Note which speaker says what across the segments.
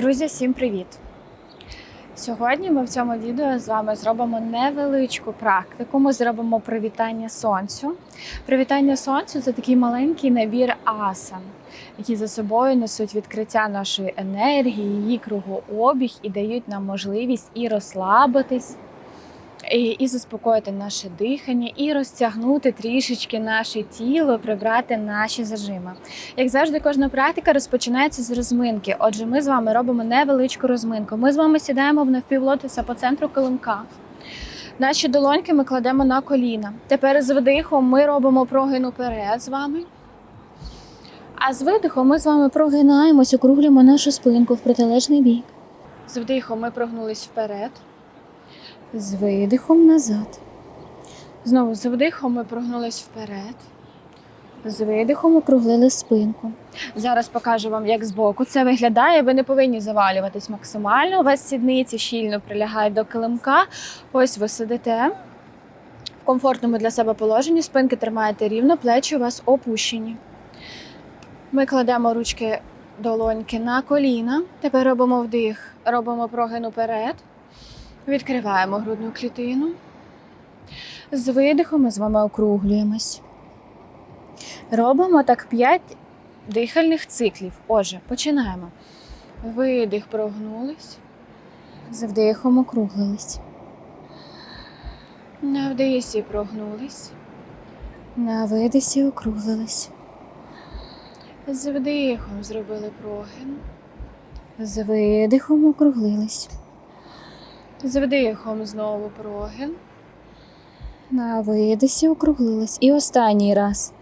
Speaker 1: Друзі, всім привіт! Сьогодні ми в цьому відео з вами зробимо невеличку практику. Ми зробимо привітання сонцю. Привітання сонцю це такий маленький набір асан, які за собою несуть відкриття нашої енергії, її кругообіг і дають нам можливість і розслабитись, і, заспокоїти наше дихання, і розтягнути трішечки наше тіло, прибрати наші зажими. Як завжди, кожна практика розпочинається з розминки. Отже, ми з вами робимо невеличку розминку. Ми з вами сідаємо в навпівлотиса по центру килимка. Наші долоньки ми кладемо на коліна. Тепер з вдихом ми робимо прогин уперед з вами. А з видихом ми з вами прогинаємось, округлюємо нашу спинку в протилежний бік. З вдихом ми прогнулись вперед. З видихом назад. Знову з вдихом ми прогнулись вперед. З видихом округлили спинку. Зараз покажу вам, як збоку це виглядає. Ви не повинні завалюватись максимально. У вас сідниці щільно прилягають до килимка. Ось ви сидите в комфортному для себе положенні. Спинки тримаєте рівно, плечі у вас опущені. Ми кладемо ручки долоньки на коліна. Тепер робимо вдих, робимо прогин уперед. Відкриваємо грудну клітину. З видихом ми з вами округлюємось. Робимо так 5 дихальних циклів. Отже, починаємо. Видих, прогнулись. З вдихом округлились. На вдисі прогнулись. На видисі округлились. З вдихом зробили прогин. З видихом округлились. З вдихом знову прогин. На видисі округлились. І останній раз.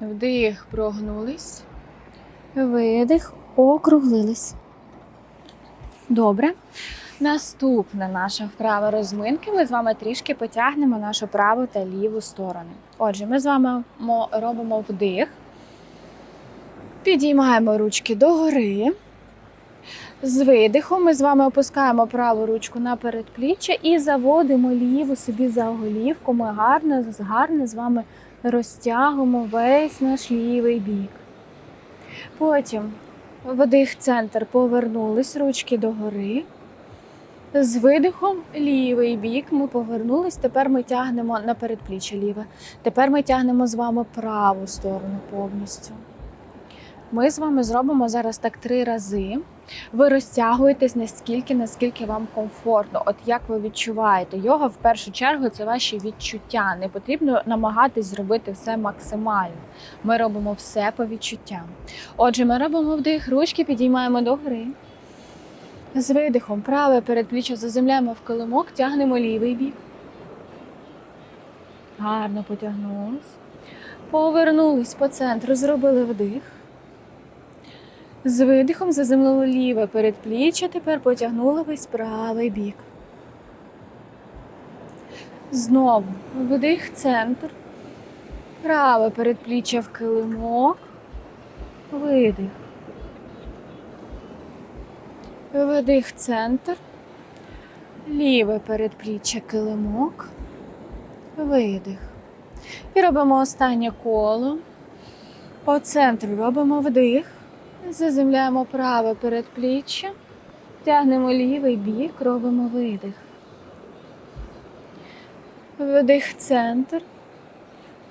Speaker 1: Вдих, прогнулись. Видих, округлились. Добре. Наступна наша вправа розминки. Ми з вами трішки потягнемо нашу праву та ліву сторони. Отже, ми з вами робимо вдих. Підіймаємо ручки догори. З видихом ми з вами опускаємо праву ручку на передпліччя і заводимо ліву собі за голівку. Ми гарно, гарно з вами розтягуємо весь наш лівий бік. Потім вдих центр, повернулись ручки догори. З видихом лівий бік ми повернулись. Тепер ми тягнемо на передпліччя ліве. Тепер ми тягнемо з вами праву сторону повністю. Ми з вами зробимо зараз так три рази. Ви розтягуєтесь настільки, наскільки вам комфортно. От як ви відчуваєте йога, в першу чергу це ваші відчуття. Не потрібно намагатись зробити все максимально. Ми робимо все по відчуттям. Отже, ми робимо вдих, ручки підіймаємо догори. З видихом праве передпліччя заземляємо в килимок, тягнемо лівий бік. Гарно потягнулись. Повернулись по центру, зробили вдих. З видихом заземлили ліве передпліччя, тепер потягнули весь правий бік. Знову вдих центр. Праве передпліччя в килимок. Видих. Вдих центр. Ліве передпліччя килимок. Видих. І робимо останнє коло. По центру робимо вдих. Заземляємо праве передпліччя, тягнемо лівий бік, робимо видих. Вдих центр.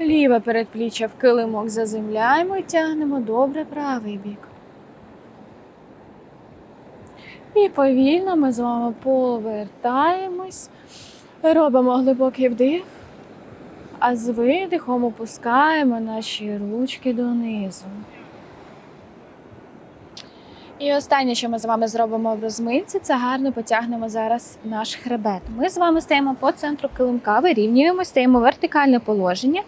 Speaker 1: Ліве передпліччя в килимок заземляємо і тягнемо добре правий бік. І повільно ми з вами повертаємось, робимо глибокий вдих, а з видихом опускаємо наші ручки донизу. І останнє, що ми з вами зробимо в розминці, це гарно потягнемо зараз наш хребет. Ми з вами стаємо по центру килимка, вирівнюємо, стаємо вертикальне положення.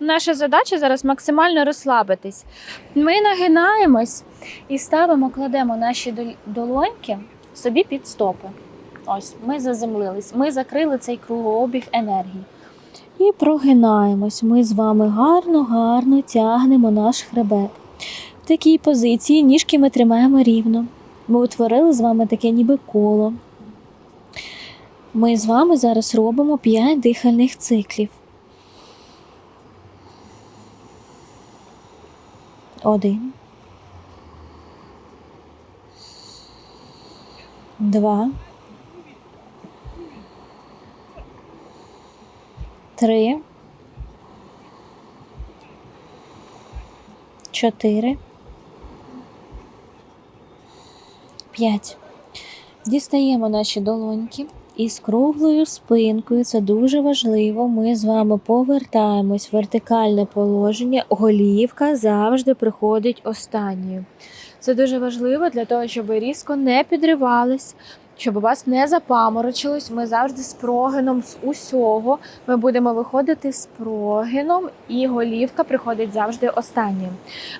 Speaker 1: Наша задача зараз максимально розслабитись. Ми нагинаємось і ставимо, кладемо наші долоньки собі під стопи. Ось, ми заземлились, ми закрили цей кругообіг енергії. І прогинаємось. Ми з вами гарно-гарно тягнемо наш хребет. Такій позиції ніжки ми тримаємо рівно. Ми утворили з вами таке ніби коло. Ми з вами зараз робимо 5 дихальних циклів. Один.
Speaker 2: два, три, чотири, п'ять. Дістаємо наші долоньки і з круглою спинкою, це дуже важливо. Ми з вами повертаємось в вертикальне положення. Голівка завжди приходить останньою. Це дуже важливо для того, щоб ви різко не підривались, щоб у вас не запаморочилось. Ми завжди з прогином з усього. Ми будемо виходити з прогином, і голівка приходить завжди останньою.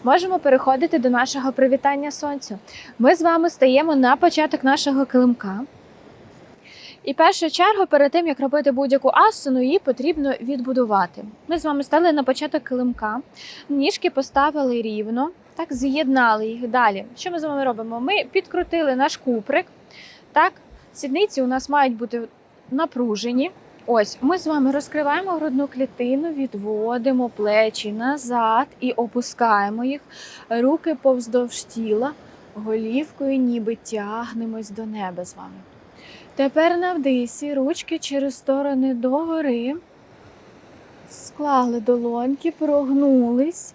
Speaker 2: Можемо переходити до нашого привітання сонцю. Ми з вами стаємо на початок нашого килимка. І першу чергу, перед тим як робити будь-яку асану, її потрібно відбудувати. Ми з вами стали на початок килимка, ніжки поставили рівно, так з'єднали їх далі. Що ми з вами робимо? Ми підкрутили наш куприк. Так, сідниці у нас мають бути напружені. Ось ми з вами розкриваємо грудну клітину, відводимо плечі назад і опускаємо їх. Руки повздовж тіла, голівкою, ніби тягнемось до неба з вами. Тепер на вдисі ручки через сторони догори. Склали долоньки, прогнулись.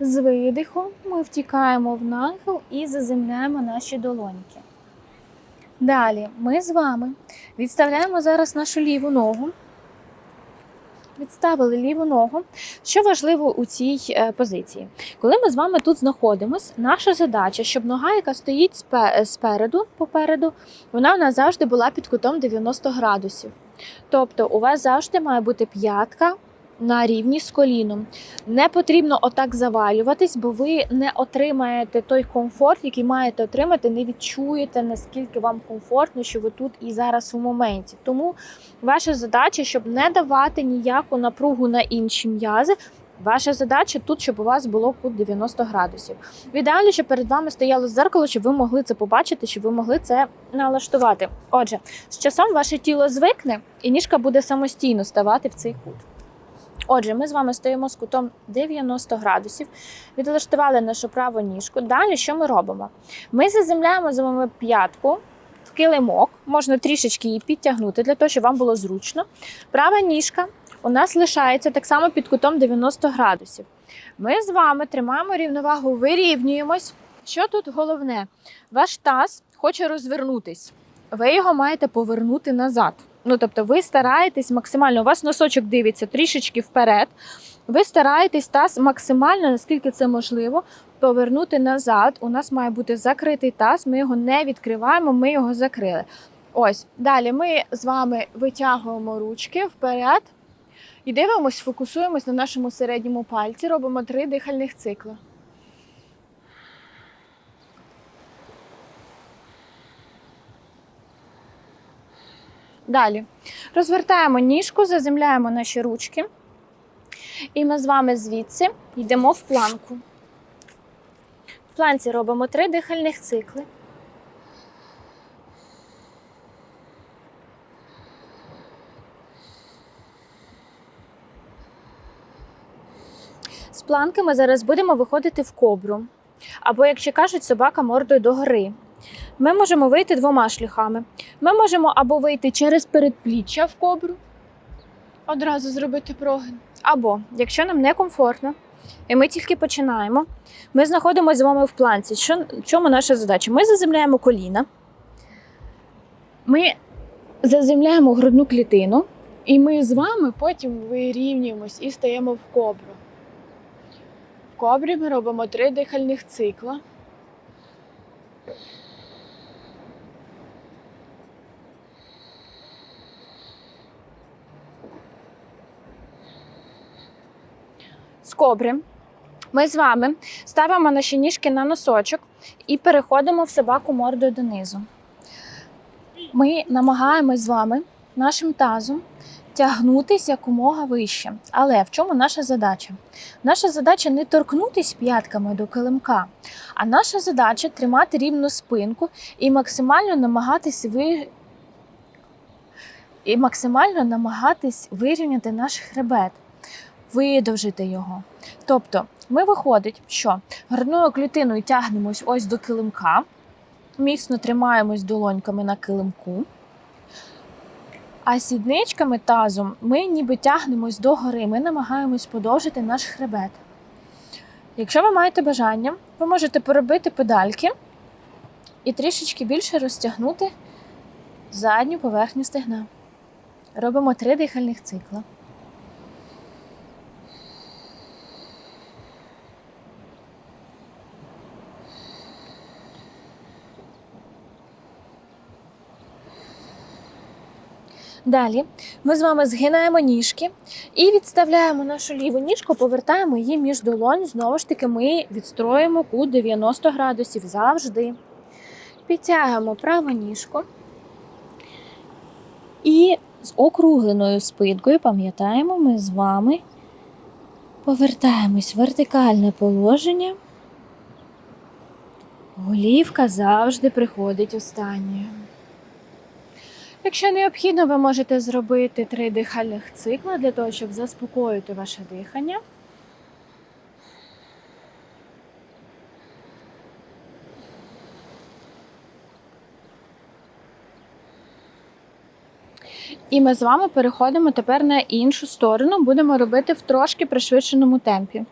Speaker 2: З видихом ми втікаємо в нахил і заземляємо наші долоньки. Далі ми з вами відставляємо зараз нашу ліву ногу. Відставили ліву ногу. Що важливо у цій е, позиції? Коли ми з вами тут знаходимось, наша задача, щоб нога, яка стоїть спереду, попереду, вона у нас завжди була під кутом 90 градусів. Тобто у вас завжди має бути п'ятка на рівні з коліном. Не потрібно отак завалюватись, бо ви не отримаєте той комфорт, який маєте отримати, не відчуєте, наскільки вам комфортно, що ви тут і зараз у моменті. Тому ваша задача, щоб не давати ніяку напругу на інші м'язи. Ваша задача тут, щоб у вас було кут 90 градусів. В ідеалі, щоб перед вами стояло зеркало, щоб ви могли це побачити, щоб ви могли це налаштувати. Отже, з часом ваше тіло звикне, і ніжка буде самостійно ставати в цей кут. Отже, ми з вами стоїмо з кутом 90 градусів, відлаштували нашу праву ніжку. Далі що ми робимо? Ми заземляємо з вами п'ятку килимок, можна трішечки її підтягнути для того, щоб вам було зручно. Права ніжка у нас лишається так само під кутом 90 градусів. Ми з вами тримаємо рівновагу, вирівнюємось. Що тут головне? Ваш таз хоче розвернутись. Ви його маєте повернути назад. Ну, тобто, ви стараєтесь максимально, у вас носочок дивиться трішечки вперед. Ви стараєтесь таз максимально, наскільки це можливо, повернути назад. У нас має бути закритий таз, ми його не відкриваємо, ми його закрили. Ось, далі ми з вами витягуємо ручки вперед і дивимось, фокусуємось на нашому середньому пальці, робимо три дихальних цикла. Далі розвертаємо ніжку, заземляємо наші ручки. І ми з вами звідси йдемо в планку. В планці робимо три дихальних цикли. З планки ми зараз будемо виходити в кобру. Або, якщо кажуть, собака мордою догори. Ми можемо вийти двома шляхами. Ми можемо або вийти через передпліччя в кобру, одразу зробити прогин. Або, якщо нам некомфортно, і ми тільки починаємо, ми знаходимося з вами в планці. Що, в чому наша задача? Ми заземляємо коліна, ми заземляємо грудну клітину, і ми з вами потім вирівнюємось і стаємо в кобру. В кобрі ми робимо три дихальних цикла. Кобри. Ми з вами ставимо наші ніжки на носочок і переходимо в собаку мордою донизу. Ми намагаємось з вами нашим тазом тягнутися якомога вище. Але в чому наша задача? Наша задача не торкнутися п'ятками до килимка, а наша задача тримати рівну спинку і максимально намагатись ви... і максимально намагатись вирівняти наш хребет видовжити його. Тобто, ми виходить, що грудною клітиною тягнемось ось до килимка, Міцно тримаємось долоньками на килимку. А сідничками тазом ми ніби тягнемось догори, ми намагаємось подовжити наш хребет. Якщо ви маєте бажання, ви можете поробити педальки і трішечки більше розтягнути задню поверхню стегна. Робимо три дихальних цикла. Далі ми з вами згинаємо ніжки і відставляємо нашу ліву ніжку, повертаємо її між долонь. Знову ж таки, ми відстроїмо кут 90 градусів завжди. Підтягуємо праву ніжку. І з округленою спинкою, пам'ятаємо, ми з вами повертаємось в вертикальне положення. Голівка завжди приходить останньою.
Speaker 1: Якщо необхідно, ви можете зробити три дихальних цикла для того, щоб заспокоїти ваше дихання. І ми з вами переходимо тепер на іншу сторону, будемо робити в трошки пришвидшеному темпі.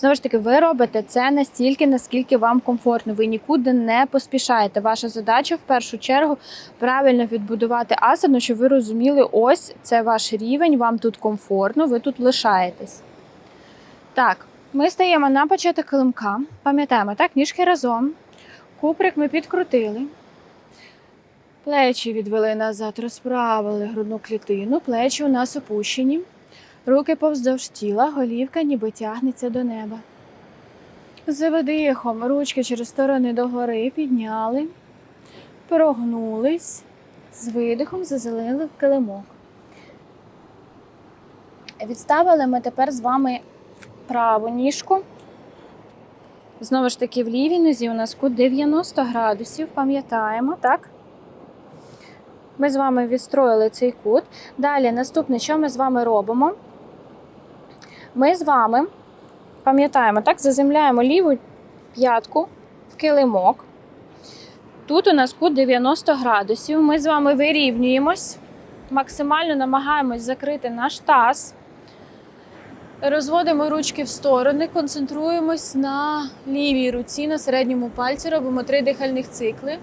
Speaker 1: Знову ж таки, ви робите це настільки, наскільки вам комфортно. Ви нікуди не поспішаєте. Ваша задача в першу чергу правильно відбудувати асану, щоб ви розуміли, ось це ваш рівень, вам тут комфортно, ви тут лишаєтесь. Так, ми стаємо на початок килимка. Пам'ятаємо, так, ніжки разом. Куприк ми підкрутили. Плечі відвели назад, розправили грудну клітину, плечі у нас опущені. Руки повздовж тіла, голівка ніби тягнеться до неба. З видихом ручки через сторони догори підняли, прогнулись, з видихом зазелили килимок. Відставили ми тепер з вами праву ніжку. Знову ж таки, в лівій нозі у нас кут 90 градусів, пам'ятаємо, так? Ми з вами відстроїли цей кут. Далі, наступне, що ми з вами робимо? Ми з вами пам'ятаємо, так, заземляємо ліву п'ятку в килимок. Тут у нас кут 90 градусів. Ми з вами вирівнюємось, максимально намагаємось закрити наш таз. Розводимо ручки в сторони, концентруємось на лівій руці, на середньому пальці, робимо три дихальних цикли.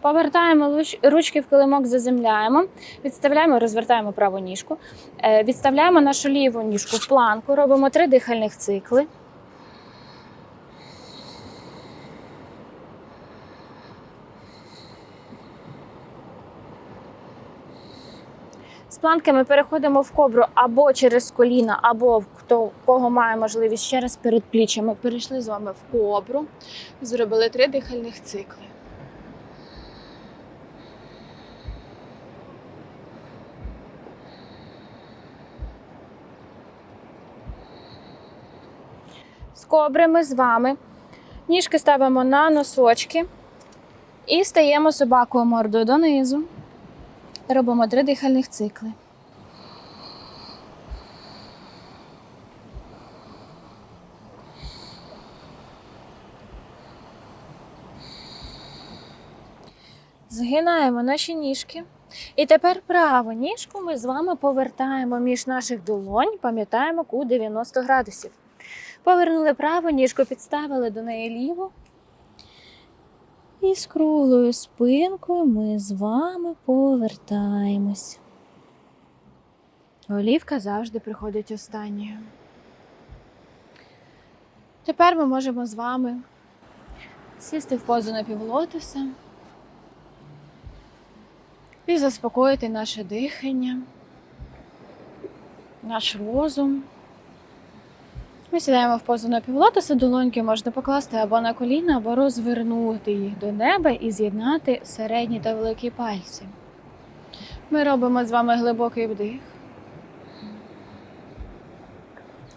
Speaker 1: Повертаємо ручки в килимок, заземляємо, відставляємо, розвертаємо праву ніжку, Е, відставляємо нашу ліву ніжку в планку, робимо три дихальних цикли. З планки ми переходимо в кобру або через коліна, або хто кого має можливість через передпліччя. Ми перейшли з вами в кобру, зробили три дихальних цикли. З кобри ми з вами. Ніжки ставимо на носочки і стаємо собакою мордою донизу. Робимо три дихальних цикли. Згинаємо наші ніжки. І тепер праву ніжку ми з вами повертаємо між наших долонь, пам'ятаємо кут 90 градусів. Повернули праву ніжку, підставили до неї ліву. І з круглою спинкою ми з вами повертаємось. Голівка завжди приходить останньою. Тепер ми можемо з вами сісти в позу на напівлотоса і заспокоїти наше дихання, наш розум. Ми сідаємо в позу напівлотоса, долоньки можна покласти або на коліна, або розвернути їх до неба і з'єднати середні та великі пальці. Ми робимо з вами глибокий вдих.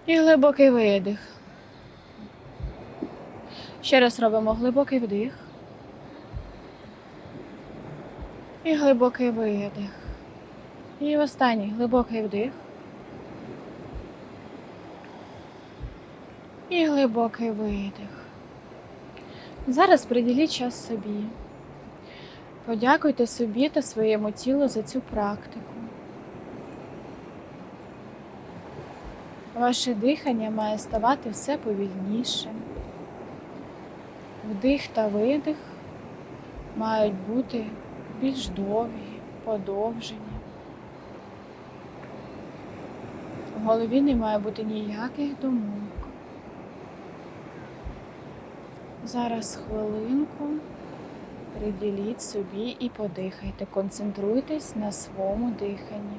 Speaker 1: І глибокий видих. Ще раз робимо глибокий вдих. І глибокий видих. І останній глибокий вдих. І глибокий видих. Зараз приділіть час собі. Подякуйте собі та своєму тілу за цю практику. Ваше дихання має ставати все повільнішим. Вдих та видих мають бути більш довгі, подовжені. В голові не має бути ніяких думок. Зараз хвилинку приділіть собі і подихайте, концентруйтесь на своєму диханні.